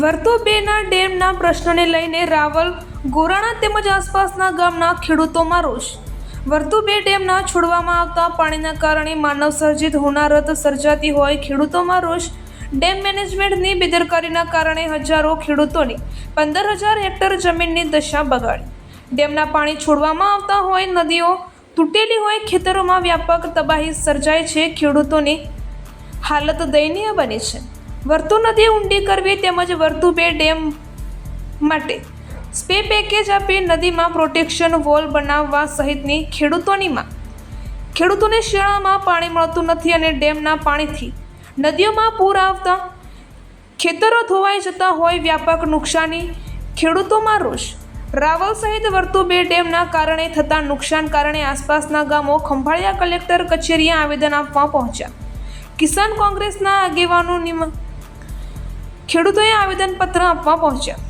બેના ડેમના પ્રશ્નને લઈને રાવલ, ગોરાણા તેમજ આસપાસના ગામના ખેડૂતોમાં રોષ. વર્તુ બે ડેમના છોડવામાં આવતા પાણીના કારણે માનવ સર્જિત હોનારત સર્જાતી હોય ખેડૂતોમાં રોષ. ડેમ મેનેજમેન્ટની બેદરકારીના કારણે હજારો ખેડૂતોની પંદર હજાર હેક્ટર જમીનની દશા બગાડી. ડેમના પાણી છોડવામાં આવતા હોય નદીઓ તૂટેલી હોય ખેતરોમાં વ્યાપક તબાહી સર્જાય છે ખેડૂતોની. હાલત દયનીય બની છે. વર્તુ નદી ઊંડી કરવી તેમજ વર્તુ બે ડેમ માટે. સ્પે પેકેજ આપી નદીમાં પ્રોટેક્શન વોલ બનાવવા સહિતની ખેડૂતોની માંગ ખેડૂતોને શિયાળામાં પાણી મળતું નથી અને ડેમના પાણીથી નદીઓમાં પૂર આવતા ખેતરો ધોવાઈ જતા હોય વ્યાપક નુકસાની ખેડૂતોમાં રોષ. રાવલ સહિત વર્તુ બે ડેમના કારણે થતા નુકસાન કારણે આસપાસના ગામો ખંભાળિયા કલેક્ટર કચેરીએ આવેદન આપવા પહોંચ્યા. કિસાન કોંગ્રેસના આગેવાનો ખેડૂતોએ આવેદનપત્ર આપવા પહોંચ્યા.